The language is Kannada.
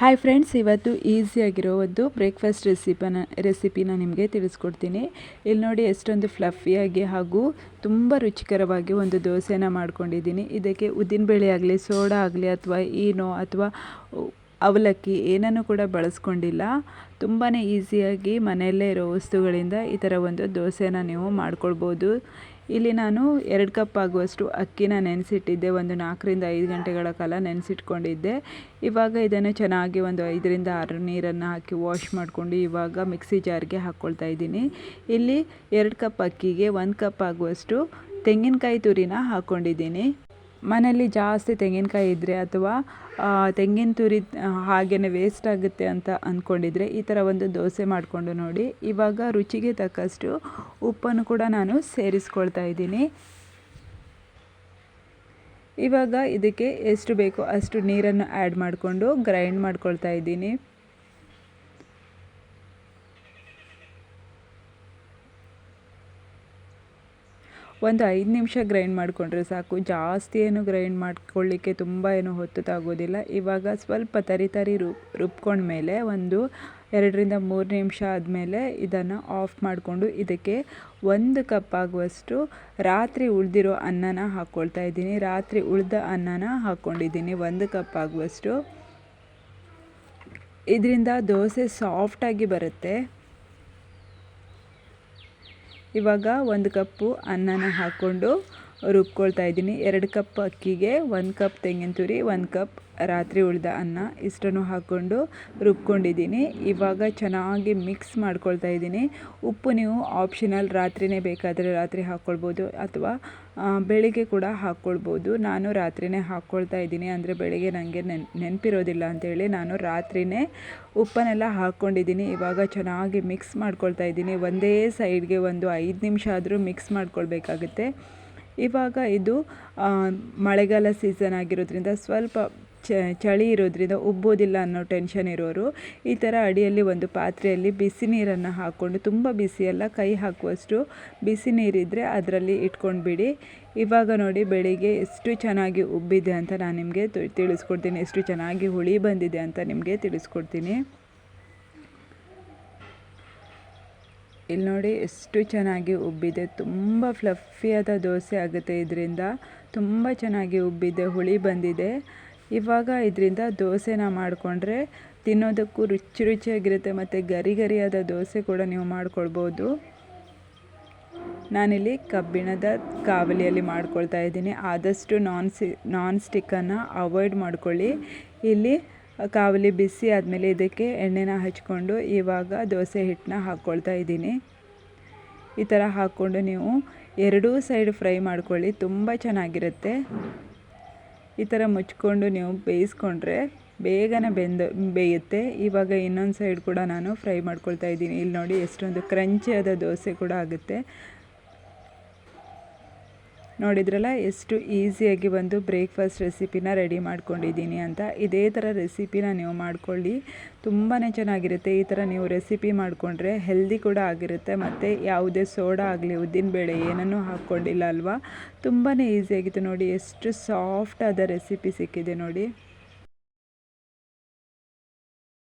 ಹಾಯ್ ಫ್ರೆಂಡ್ಸ್ ಇವತ್ತು ಈಸಿಯಾಗಿರೋ ಒಂದು ಬ್ರೇಕ್ಫಾಸ್ಟ್ ರೆಸಿಪನ ರೆಸಿಪಿನ ನಿಮಗೆ ತಿಳಿಸ್ಕೊಡ್ತೀನಿ. ಇಲ್ಲಿ ನೋಡಿ ಎಷ್ಟೊಂದು ಫ್ಲಫಿಯಾಗಿ ಹಾಗೂ ತುಂಬ ರುಚಿಕರವಾಗಿ ಒಂದು ದೋಸೆನ ಮಾಡ್ಕೊಂಡಿದ್ದೀನಿ. ಇದಕ್ಕೆ ಉದ್ದಿನಬೇಳೆ ಆಗಲಿ, ಸೋಡಾ ಆಗಲಿ ಅಥವಾ ಈನೋ ಅಥವಾ ಅವಲಕ್ಕಿ ಏನನ್ನು ಕೂಡ ಬಳಸ್ಕೊಂಡಿಲ್ಲ. ತುಂಬಾ ಈಸಿಯಾಗಿ ಮನೆಯಲ್ಲೇ ಇರೋ ವಸ್ತುಗಳಿಂದ ಈ ಥರ ಒಂದು ದೋಸೆನ ನೀವು ಮಾಡ್ಕೊಳ್ಬೋದು. ಇಲ್ಲಿ ನಾನು ಎರಡು ಕಪ್ ಆಗುವಷ್ಟು ಅಕ್ಕಿನ ನೆನೆಸಿಟ್ಟಿದ್ದೆ. ಒಂದು ನಾಲ್ಕರಿಂದ ಐದು ಗಂಟೆಗಳ ಕಾಲ ನೆನೆಸಿಟ್ಕೊಂಡಿದ್ದೆ. ಇವಾಗ ಇದನ್ನು ಚೆನ್ನಾಗಿ ಒಂದು ಐದರಿಂದ ಆರು ನೀರನ್ನು ಹಾಕಿ ವಾಶ್ ಮಾಡಿಕೊಂಡು ಇವಾಗ ಮಿಕ್ಸಿ ಜಾರ್ಗೆ ಹಾಕ್ಕೊಳ್ತಾ ಇದ್ದೀನಿ. ಇಲ್ಲಿ ಎರಡು ಕಪ್ ಅಕ್ಕಿಗೆ ಒಂದು ಕಪ್ ಆಗುವಷ್ಟು ತೆಂಗಿನಕಾಯಿ ತುರಿನ ಹಾಕ್ಕೊಂಡಿದ್ದೀನಿ. ಮನೆಯಲ್ಲಿ ಜಾಸ್ತಿ ತೆಂಗಿನಕಾಯಿ ಇದ್ದರೆ ಅಥವಾ ತೆಂಗಿನ ತುರಿ ಹಾಗೆಯೇ ವೇಸ್ಟ್ ಆಗುತ್ತೆ ಅಂತ ಅಂದ್ಕೊಂಡಿದ್ರೆ ಈ ಥರ ಒಂದು ದೋಸೆ ಮಾಡಿಕೊಂಡು ನೋಡಿ. ಇವಾಗ ರುಚಿಗೆ ತಕ್ಕಷ್ಟು ಉಪ್ಪನ್ನು ಕೂಡ ನಾನು ಸೇರಿಸ್ಕೊಳ್ತಾ ಇದ್ದೀನಿ. ಇವಾಗ ಇದಕ್ಕೆ ಎಷ್ಟು ಬೇಕೋ ಅಷ್ಟು ನೀರನ್ನು ಆ್ಯಡ್ ಮಾಡಿಕೊಂಡು ಗ್ರೈಂಡ್ ಮಾಡ್ಕೊಳ್ತಾ ಇದ್ದೀನಿ. ಒಂದು ಐದು ನಿಮಿಷ ಗ್ರೈಂಡ್ ಮಾಡಿಕೊಂಡ್ರೆ ಸಾಕು. ಜಾಸ್ತಿ ಏನು ಗ್ರೈಂಡ್ ಮಾಡ್ಕೊಳ್ಳಿಕ್ಕೆ ತುಂಬ ಏನು ಹೊತ್ತು ತಾಗೋದಿಲ್ಲ ಇವಾಗ ಸ್ವಲ್ಪ ತರಿ ತರಿ ರುಬ್ ಮೇಲೆ ಒಂದು ಎರಡರಿಂದ ಮೂರು ನಿಮಿಷ ಆದಮೇಲೆ ಇದನ್ನು ಆಫ್ ಮಾಡಿಕೊಂಡು ಇದಕ್ಕೆ ಒಂದು ಕಪ್ ಆಗುವಷ್ಟು ರಾತ್ರಿ ಉಳಿದಿರೋ ಅನ್ನನ ಹಾಕ್ಕೊಳ್ತಾ ಇದ್ದೀನಿ. ರಾತ್ರಿ ಉಳಿದ ಅನ್ನನ ಹಾಕ್ಕೊಂಡಿದ್ದೀನಿ ಒಂದು ಕಪ್ ಆಗುವಷ್ಟು. ಇದರಿಂದ ದೋಸೆ ಸಾಫ್ಟಾಗಿ ಬರುತ್ತೆ. ಇವಾಗ ಒಂದು ಕಪ್ಪು ಅನ್ನನ ಹಾಕ್ಕೊಂಡು ರುಬ್ಕೊಳ್ತಾ ಇದ್ದೀನಿ. ಎರಡು ಕಪ್ ಅಕ್ಕಿಗೆ ಒಂದು ಕಪ್ ತೆಂಗಿನ ತುರಿ ಒಂದು ಕಪ್ ರಾತ್ರಿ ಉಳಿದ ಅನ್ನ ಇಷ್ಟನ್ನು ಹಾಕ್ಕೊಂಡು ರುಬ್ಕೊಂಡಿದ್ದೀನಿ. ಇವಾಗ ಚೆನ್ನಾಗಿ ಮಿಕ್ಸ್ ಮಾಡ್ಕೊಳ್ತಾ ಇದ್ದೀನಿ. ಉಪ್ಪು ನೀವು ಆಪ್ಷನಲ್ ರಾತ್ರಿನೇ ಬೇಕಾದರೆ ರಾತ್ರಿ ಹಾಕ್ಕೊಳ್ಬೋದು ಅಥವಾ ಬೆಳಿಗ್ಗೆ ಕೂಡ ಹಾಕ್ಕೊಳ್ಬೋದು. ನಾನು ರಾತ್ರಿನೇ ಹಾಕ್ಕೊಳ್ತಾ ಇದ್ದೀನಿ. ಅಂದರೆ ಬೆಳಿಗ್ಗೆ ನನಗೆ ನೆನ್, ನೆನಪಿರೋದಿಲ್ಲ ಅಂಥೇಳಿ ನಾನು ರಾತ್ರಿನೇ ಉಪ್ಪನ್ನೆಲ್ಲ ಹಾಕ್ಕೊಂಡಿದ್ದೀನಿ. ಇವಾಗ ಚೆನ್ನಾಗಿ ಮಿಕ್ಸ್ ಮಾಡ್ಕೊಳ್ತಾ ಇದ್ದೀನಿ. ಒಂದೇ ಸೈಡ್ಗೆ ಒಂದು ಐದು ನಿಮಿಷ ಆದರೂ ಮಿಕ್ಸ್ ಮಾಡ್ಕೊಳ್ಬೇಕಾಗುತ್ತೆ. ಇವಾಗ ಇದು ಮಳೆಗಾಲ ಸೀಸನ್ ಆಗಿರೋದ್ರಿಂದ ಸ್ವಲ್ಪ ಚಳಿ ಇರೋದ್ರಿಂದ ಉಬ್ಬೋದಿಲ್ಲ ಅನ್ನೋ ಟೆನ್ಷನ್ ಇರೋರು, ಈ ಥರ ಅಡಿಯಲ್ಲಿ ಒಂದು ಪಾತ್ರೆಯಲ್ಲಿ ಬಿಸಿ ನೀರನ್ನು ಹಾಕ್ಕೊಂಡು ತುಂಬ ಬಿಸಿಯೆಲ್ಲ ಕೈ ಹಾಕುವಷ್ಟು ಬಿಸಿ ನೀರಿದ್ದರೆ ಅದರಲ್ಲಿ ಇಟ್ಕೊಂಡು ಬಿಡಿ ಇವಾಗ ನೋಡಿ ಬೆಳಿಗ್ಗೆ ಎಷ್ಟು ಚೆನ್ನಾಗಿ ಉಬ್ಬಿದೆ ಅಂತ ನಾನು ನಿಮಗೆ ತಿಳಿಸ್ಕೊಡ್ತೀನಿ. ಎಷ್ಟು ಚೆನ್ನಾಗಿ ಹುಳಿ ಬಂದಿದೆ ಅಂತ ನಿಮಗೆ ತಿಳಿಸ್ಕೊಡ್ತೀನಿ. ಇಲ್ಲಿ ನೋಡಿ ಎಷ್ಟು ಚೆನ್ನಾಗಿ ಉಬ್ಬಿದೆ. ತುಂಬ ಫ್ಲಫಿಯಾದ ದೋಸೆ ಆಗುತ್ತೆ ಇದರಿಂದ. ತುಂಬ ಚೆನ್ನಾಗಿ ಉಬ್ಬಿದೆ, ಹುಳಿ ಬಂದಿದೆ. ಇವಾಗ ಇದರಿಂದ ದೋಸೆನ ಮಾಡಿಕೊಂಡ್ರೆ ತಿನ್ನೋದಕ್ಕೂ ರುಚಿ ರುಚಿಯಾಗಿರುತ್ತೆ ಮತ್ತು ಗರಿ ಗರಿಯಾದ ದೋಸೆ ಕೂಡ ನೀವು ಮಾಡ್ಕೊಳ್ಬೋದು. ನಾನಿಲ್ಲಿ ಕಬ್ಬಿಣದ ಕಾವಲಿಯಲ್ಲಿ ಮಾಡ್ಕೊಳ್ತಾ ಇದ್ದೀನಿ. ಆದಷ್ಟು ನಾನ್ ಸಿ ನಾನ್ ಸ್ಟಿಕ್ಕನ್ನು ಅವಾಯ್ಡ್ ಮಾಡ್ಕೊಳ್ಳಿ. ಇಲ್ಲಿ ಕಾವಲಿ ಬಿಸಿ ಆದಮೇಲೆ ಇದಕ್ಕೆ ಎಣ್ಣೆನ ಹಚ್ಕೊಂಡು ಇವಾಗ ದೋಸೆ ಹಿಟ್ಟನ್ನ ಹಾಕ್ಕೊಳ್ತಾ ಇದ್ದೀನಿ. ಈ ಥರ ಹಾಕ್ಕೊಂಡು ನೀವು ಎರಡೂ ಸೈಡ್ ಫ್ರೈ ಮಾಡ್ಕೊಳ್ಳಿ, ತುಂಬ ಚೆನ್ನಾಗಿರುತ್ತೆ. ಈ ಥರ ಮುಚ್ಕೊಂಡು ನೀವು ಬೇಯಿಸ್ಕೊಂಡ್ರೆ ಬೇಗನೆ ಬೆಂದು ಬೇಯುತ್ತೆ. ಇವಾಗ ಇನ್ನೊಂದು ಸೈಡ್ ಕೂಡ ನಾನು ಫ್ರೈ ಮಾಡ್ಕೊಳ್ತಾ ಇದ್ದೀನಿ. ಇಲ್ಲಿ ನೋಡಿ ಎಷ್ಟೊಂದು ಕ್ರಂಚಿಯಾದ ದೋಸೆ ಕೂಡ ಆಗುತ್ತೆ. ನೋಡಿದ್ರಲ್ಲ, ಎಷ್ಟು ಈಸಿಯಾಗಿ ಒಂದು ಬ್ರೇಕ್ಫಾಸ್ಟ್ ರೆಸಿಪಿನ ರೆಡಿ ಮಾಡ್ಕೊಂಡಿದ್ದೀನಿ ಅಂತ. ಇದೇ ಥರ ರೆಸಿಪಿನ ನೀವು ಮಾಡ್ಕೊಳ್ಳಿ. ತುಂಬಾ ಚೆನ್ನಾಗಿರುತ್ತೆ. ಈ ಥರ ನೀವು ರೆಸಿಪಿ ಮಾಡಿಕೊಂಡ್ರೆ ಹೆಲ್ದಿ ಕೂಡ ಆಗಿರುತ್ತೆ. ಮತ್ತು ಯಾವುದೇ ಸೋಡಾ ಆಗಲಿ ಉದ್ದಿನಬೇಳೆ ಏನನ್ನು ಹಾಕ್ಕೊಂಡಿಲ್ಲ ಅಲ್ವಾ? ತುಂಬಾ ಈಸಿಯಾಗಿತ್ತು ನೋಡಿ. ಎಷ್ಟು ಸಾಫ್ಟ್ ಆದ ರೆಸಿಪಿ ಸಿಕ್ಕಿದೆ ನೋಡಿ.